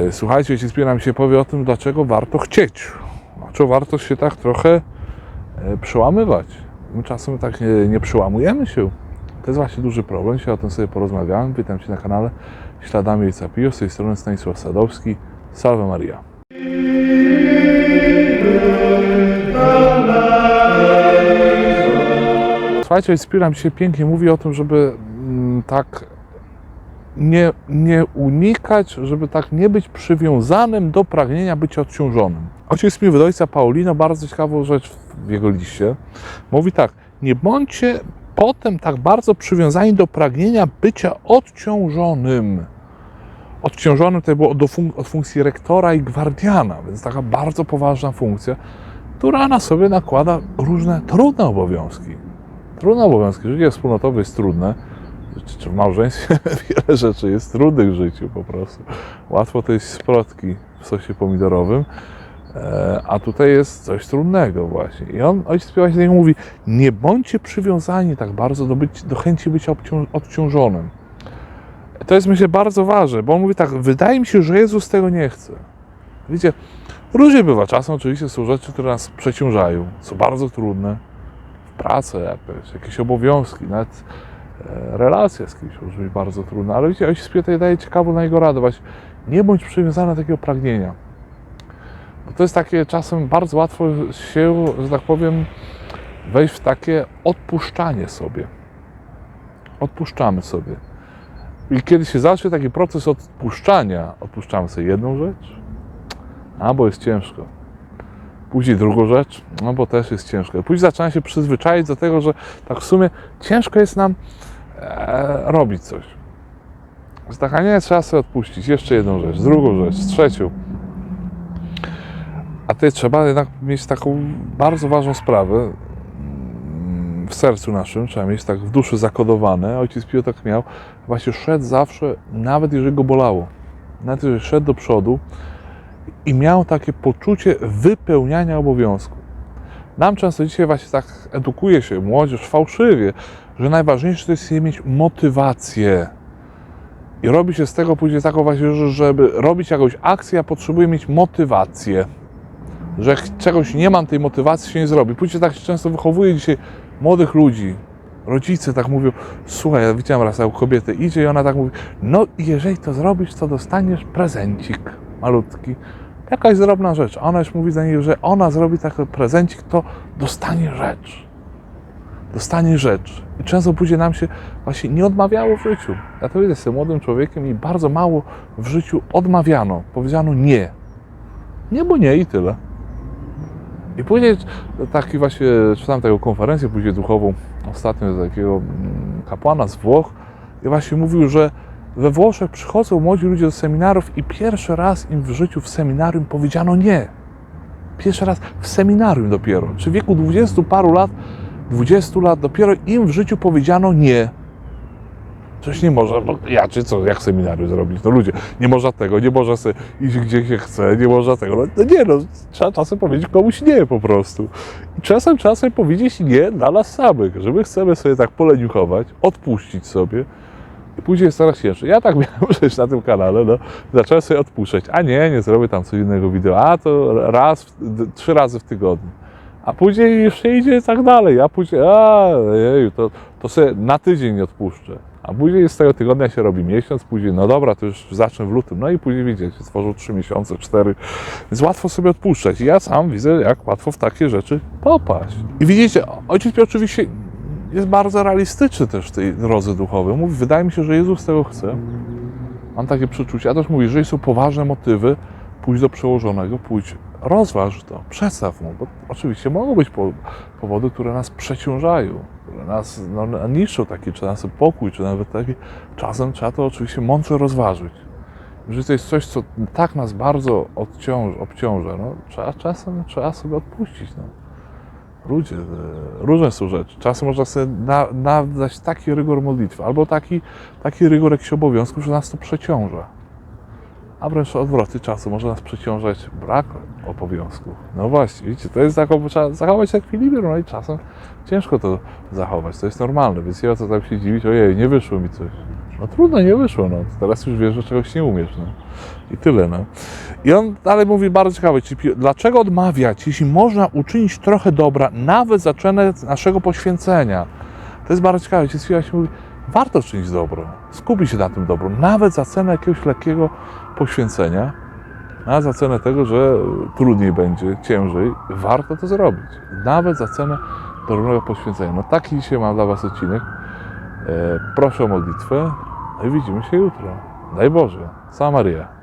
E, Słuchajcie, jeśli spieram się powie o tym, dlaczego warto chcieć. Dlaczego warto się tak trochę e, przełamywać. My czasem tak nie, nie przełamujemy się. To jest właśnie duży problem. Dzisiaj o tym sobie porozmawiałem. Witam Cię na kanale Śladami Ojca Pio. Z tej strony Stanisław Sadowski. Salve Maria. Słuchajcie, Spiram dzisiaj pięknie mówi o tym, żeby mm, tak nie, nie unikać, żeby tak nie być przywiązanym do pragnienia być odciążonym. Ojciec mi ojca Paulino bardzo ciekawą rzecz w jego liście. Mówi tak, nie bądźcie potem tak bardzo przywiązani do pragnienia bycia odciążonym. Odciążonym to było od, fun- od funkcji rektora i gwardiana, więc taka bardzo poważna funkcja, która na sobie nakłada różne trudne obowiązki. Trudne obowiązki. Życie wspólnotowe jest trudne. Czy- w małżeństwie wiele rzeczy jest trudnych w życiu po prostu. Łatwo to jest splotki w sosie pomidorowym, e, a tutaj jest coś trudnego właśnie. I on, ojciec Pio właśnie mówi, nie bądźcie przywiązani tak bardzo do, być, do chęci bycia odciążonym. To jest myślę bardzo ważne, bo on mówi tak, wydaje mi się, że Jezus tego nie chce. Widzicie, różnie bywa. Czasem oczywiście są rzeczy, które nas przeciążają, są bardzo trudne. Pracę jakaś, jakieś obowiązki, nawet relacja z kimś może być bardzo trudna, ale widzicie, Ojciec Pio tutaj daje ciekawą na jego właśnie nie bądź przywiązany do takiego pragnienia. Bo to jest takie czasem bardzo łatwo się, że tak powiem, wejść w takie odpuszczanie sobie. Odpuszczamy sobie. I kiedy się zacznie taki proces odpuszczania, odpuszczamy sobie jedną rzecz, a bo jest ciężko. Później drugą rzecz, no bo też jest ciężko. Później zaczyna się przyzwyczaić do tego, że tak w sumie ciężko jest nam e, robić coś. Że tak, a nie, trzeba sobie odpuścić. Jeszcze jedną rzecz, drugą rzecz, trzecią. A tutaj trzeba jednak mieć taką bardzo ważną sprawę mm, w sercu naszym, trzeba mieć tak w duszy zakodowane. Ojciec Pio tak miał. Właśnie szedł zawsze, nawet jeżeli go bolało. Nawet jeżeli szedł do przodu i miał takie poczucie wypełniania obowiązku. Nam często dzisiaj właśnie tak edukuje się młodzież fałszywie, że najważniejsze to jest mieć motywację. I robi się z tego później taką właśnie, że żeby robić jakąś akcję, ja potrzebuję mieć motywację. Że czegoś nie mam, tej motywacji się nie zrobi. Później tak się często wychowuje dzisiaj młodych ludzi. Rodzice tak mówią, słuchaj, ja widziałem raz taką kobietę, idzie i ona tak mówi, no jeżeli to zrobisz, to dostaniesz prezencik malutki. Jakaś drobna rzecz. Ona już mówi za niej, że ona zrobi taki prezencik, to dostanie rzecz. Dostanie rzecz. I często później nam się właśnie nie odmawiało w życiu. Ja to widzę, jestem młodym człowiekiem i bardzo mało w życiu odmawiano. Powiedziano nie. Nie, bo nie i tyle. I później taki właśnie, czytałem taką konferencję później duchową ostatnio z takiego mm, kapłana z Włoch i właśnie mówił, że we Włoszech przychodzą młodzi ludzie do seminarów i pierwszy raz im w życiu w seminarium powiedziano nie. Pierwszy raz w seminarium dopiero. Czy w wieku dwudziestu paru lat, 20 lat dopiero im w życiu powiedziano nie. Coś nie może, no ja czy co, jak seminarium zrobić? No ludzie, nie można tego, nie można sobie iść gdzie się chce, nie można tego. No, no nie no, trzeba czasem powiedzieć komuś nie po prostu. I czasem, czasem powiedzieć nie dla nas samych, że my chcemy sobie tak poleniuchować, odpuścić sobie i później jest coraz ciężej. Ja tak miałem przecież na tym kanale, no, zacząłem sobie odpuszczać. A nie, nie zrobię tam codziennego wideo, a to raz, trzy razy w tygodniu. A później jeszcze idzie tak dalej, a później, a jeju, to, to sobie na tydzień nie odpuszczę. A później z tego tygodnia się robi miesiąc, później, no dobra, to już zacznę w lutym. No i później widzicie, tworzą trzy miesiące, cztery. Więc łatwo sobie odpuszczać. I ja sam widzę, jak łatwo w takie rzeczy popaść. I widzicie, ojciec oczywiście jest bardzo realistyczny też w tej drodze duchowej. Mówi, wydaje mi się, że Jezus tego chce. Mam takie przeczucie. A też mówi, jeżeli są poważne motywy, pójdź do przełożonego, pójdź, rozważ to, przedstaw mu, bo oczywiście mogą być po, powody, które nas przeciążają, które nas no, niszczą, taki, nas pokój, czy nawet taki. Czasem trzeba to oczywiście mądrze rozważyć. Jeżeli to jest coś, co tak nas bardzo odciąż, obciąża, no, trzeba, czasem trzeba sobie odpuścić. No. Ludzie, e, różne są rzeczy. Czasem można sobie na, nadać taki rygor modlitwy, albo taki, taki rygor jakichś obowiązków, że nas to przeciąża. A wręcz odwrotnie czasu może nas przeciążać brak obowiązków. No właśnie, widzicie, to jest taką, trzeba zachować ekwilibry, no i czasem ciężko to zachować, to jest normalne, więc ma co tam się dziwić, ojej, nie wyszło mi coś. No trudno, nie wyszło, no. Teraz już wiesz, że czegoś nie umiesz, no. I tyle, no. I on dalej mówi bardzo ciekawe, dlaczego odmawiać, jeśli można uczynić trochę dobra, nawet za cenę naszego poświęcenia. To jest bardzo ciekawe, ci mówi, warto czynić dobro, skupić się na tym dobru, nawet za cenę jakiegoś lekkiego poświęcenia, a za cenę tego, że trudniej będzie, ciężej, warto to zrobić. Nawet za cenę drobnego poświęcenia. No taki dzisiaj mam dla Was odcinek. E, proszę o modlitwę. No i widzimy się jutro. Daj Boże. Sama Maria.